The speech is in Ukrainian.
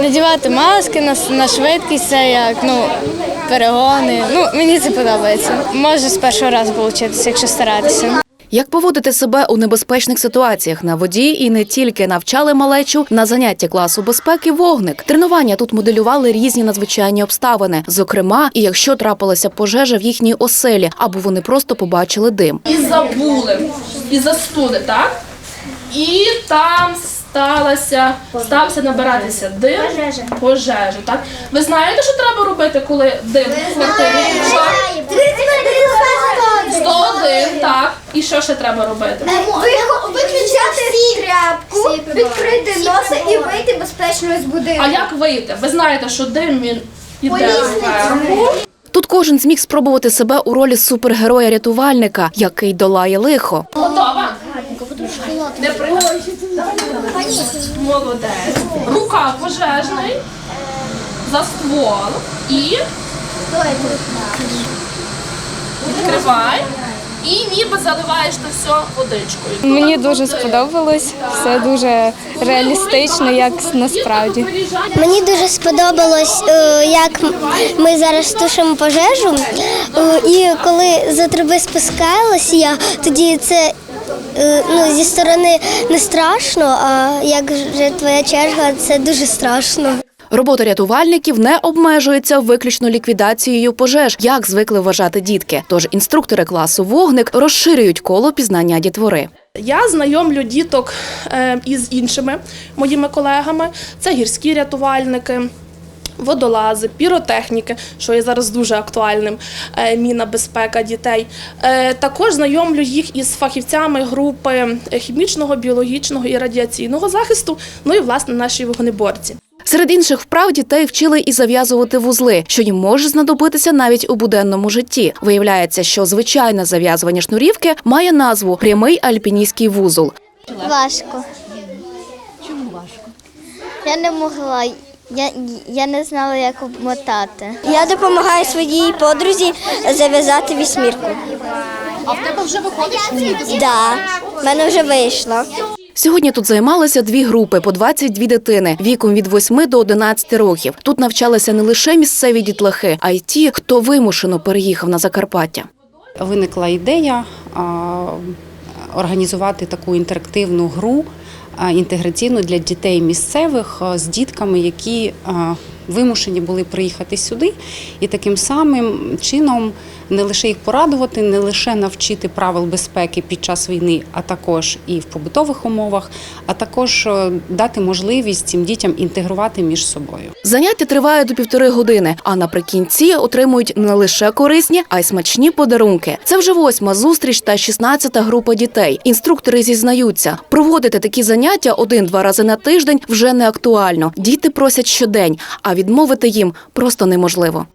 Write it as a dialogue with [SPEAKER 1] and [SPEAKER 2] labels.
[SPEAKER 1] Надівати маски на, на швидкість, це як ну, перегони. Ну, мені це подобається. Може з першого разу вийти, якщо старатися.
[SPEAKER 2] Як поводити себе у небезпечних ситуаціях на воді і не тільки навчали малечу на заняття класу безпеки вогник. Тренування тут моделювали різні надзвичайні обставини. Зокрема, і якщо трапилася пожежа в їхній оселі, або вони просто побачили дим.
[SPEAKER 3] і забули, і застуди, так? І там сталося, стався набиратися дим, пожежа. так? Ви знаєте, що треба робити, коли дим в квартирі? Що? 101, так. І що ще треба робити?
[SPEAKER 4] Виключати тряпку, відкрити носа і вийти безпечно з будинку.
[SPEAKER 3] А як вийти? Ви знаєте, що дим він іде вверху.
[SPEAKER 2] Тут кожен зміг спробувати себе у ролі супергероя-рятувальника, який долає лихо.
[SPEAKER 3] Готова? Не приходь. Молодець. Рука пожежний. За ствол. І відкривай. І ніби заливаєш то все водичкою.
[SPEAKER 1] Мені дуже сподобалось, все дуже реалістично, як насправді.
[SPEAKER 4] Мені дуже сподобалось, як ми зараз тушимо пожежу. Е, І коли за труби спускалася я, тоді це ну, зі сторони не страшно, а як вже твоя черга, це дуже страшно.
[SPEAKER 2] Робота рятувальників не обмежується виключно ліквідацією пожеж, як звикли вважати дітки. Тож інструктори класу вогник розширюють коло пізнання дітвори.
[SPEAKER 3] Я знайомлю діток е, із іншими моїми колегами. Це гірські рятувальники. Водолази, піротехніки, що є зараз дуже актуальним, е, міна безпека дітей. Е, Також знайомлю їх із фахівцями групи хімічного, біологічного і радіаційного захисту. Ну і власне наші вогнеборці.
[SPEAKER 2] Серед інших вправ дітей вчили і зав'язувати вузли, що їм може знадобитися навіть у буденному житті. Виявляється, що звичайне зав'язування шнурівки має назву прямий альпіністський вузол.
[SPEAKER 4] Важко. Чому важко? Я не могла. Я, я не знала, як обмотати. Я допомагаю своїй подрузі зав'язати вісьмірку. А в тебе вже виходить? Так, да, в мене вже вийшло.
[SPEAKER 2] Сьогодні тут займалися дві групи по 22 дитини віком від 8 до 11 років. Тут навчалися не лише місцеві дітлахи, а й ті, хто вимушено переїхав на Закарпаття.
[SPEAKER 5] виникла ідея а, організувати таку інтерактивну гру інтеграційну для дітей місцевих з дітками, які вимушені були приїхати сюди, і таким самим чином не лише їх порадувати, не лише навчити правил безпеки під час війни, а також і в побутових умовах, а також е, дати можливість цим дітям інтегрувати між собою.
[SPEAKER 2] Заняття триває до півтори години, а наприкінці отримують не лише корисні, а й смачні подарунки. Це вже восьма зустріч та 16-та група дітей. Інструктори зізнаються, проводити такі заняття один-два рази на тиждень вже не актуально. Діти просять щодень, а відмовити їм просто неможливо.